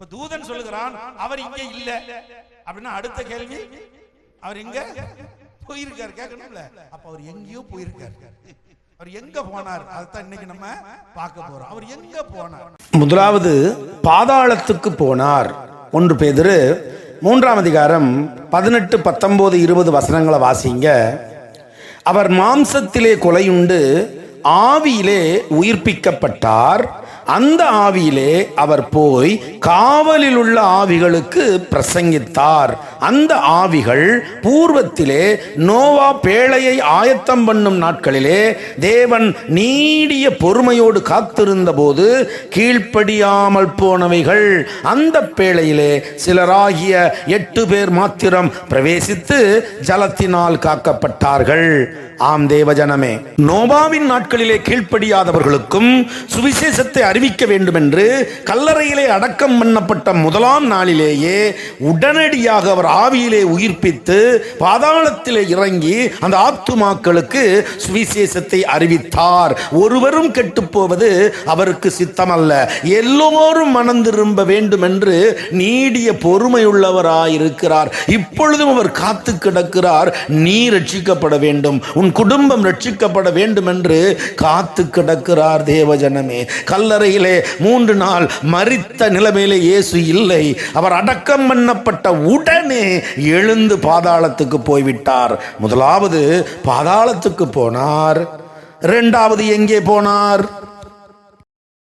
இப்ப தூதன் சொல்லுகிறான் அவர் இங்க இல்ல. அப்படின்னா அடுத்த கேள்வி அவர் எங்க? போயிருக்காரு கேட்கணும்ல. அப்ப அவர் எங்கேயோ போயிருக்காரு. அவர் எங்க போனார்? அதைத்தான் இன்னைக்கு நம்ம பார்க்க போறோம். அவர் எங்க போனார்? முதலாவது பாதாளத்துக்கு போனார். ஒன்று பேதரு மூன்றாம் அதிகாரம் பதினெட்டு பத்தொன்பது இருபது வசனங்களை வாசிங்க. அவர் மாம்சத்திலே கொலையுண்டு ஆவியிலே உயிர்ப்பிக்கப்பட்டார். அந்த ஆவியிலே அவர் போய் காவலில் உள்ள ஆவிகளுக்கு பிரசங்கித்தார். அந்த ஆவிகள் பூர்வத்திலே நோவா பேழையை ஆயத்தம் பண்ணும் நாட்களிலே தேவன் நீடிய பொறுமையோடு காத்திருந்த போது கீழ்ப்படியாமல் போனவைகள் அந்த பேழையிலே சிலராகிய எட்டு பேர் மாத்திரம் பிரவேசித்து ஜலத்தினால் காக்கப்பட்டார்கள். ஆம் தேவஜனமே நோபாவின் நாட்களிலே கீழ்ப்படியாதவர்களுக்கும் சுவிசேஷத்தை அறிவிக்க வேண்டும் என்று கல்லறையிலே அடக்கம் பண்ணப்பட்ட முதலாம் நாளிலேயே உடனடியாக அவர் ஆவியிலே உயிர்ப்பித்து பாதாளத்திலே இறங்கி அந்த ஆத்துமாக்களுக்கு சுவிசேஷத்தை அறிவித்தார். ஒருவரும் கெட்டுப்போவது அவருக்கு சித்தமல்ல. எல்லோரும் மனம் திரும்ப வேண்டும் என்று நீடிய பொறுமையுள்ளவராயிருக்கிறார். இப்பொழுதும் அவர் காத்து கிடக்கிறார். நீ ரட்சிக்கப்பட வேண்டும். உன் குடும்பம் ரட்சிக்கப்பட வேண்டும் என்று காத்து கிடக்கிறார் தேவஜனமே. கல்லறையிலே மூன்று நாள் மறித்த நிலைமையிலே இயேசு இல்லை. அவர் அடக்கம் பண்ணப்பட்ட உடனே எழுந்து பாதாளத்துக்கு போய்விட்டார். முதலாவது பாதாளத்துக்கு போனார். இரண்டாவது எங்கே போனார்?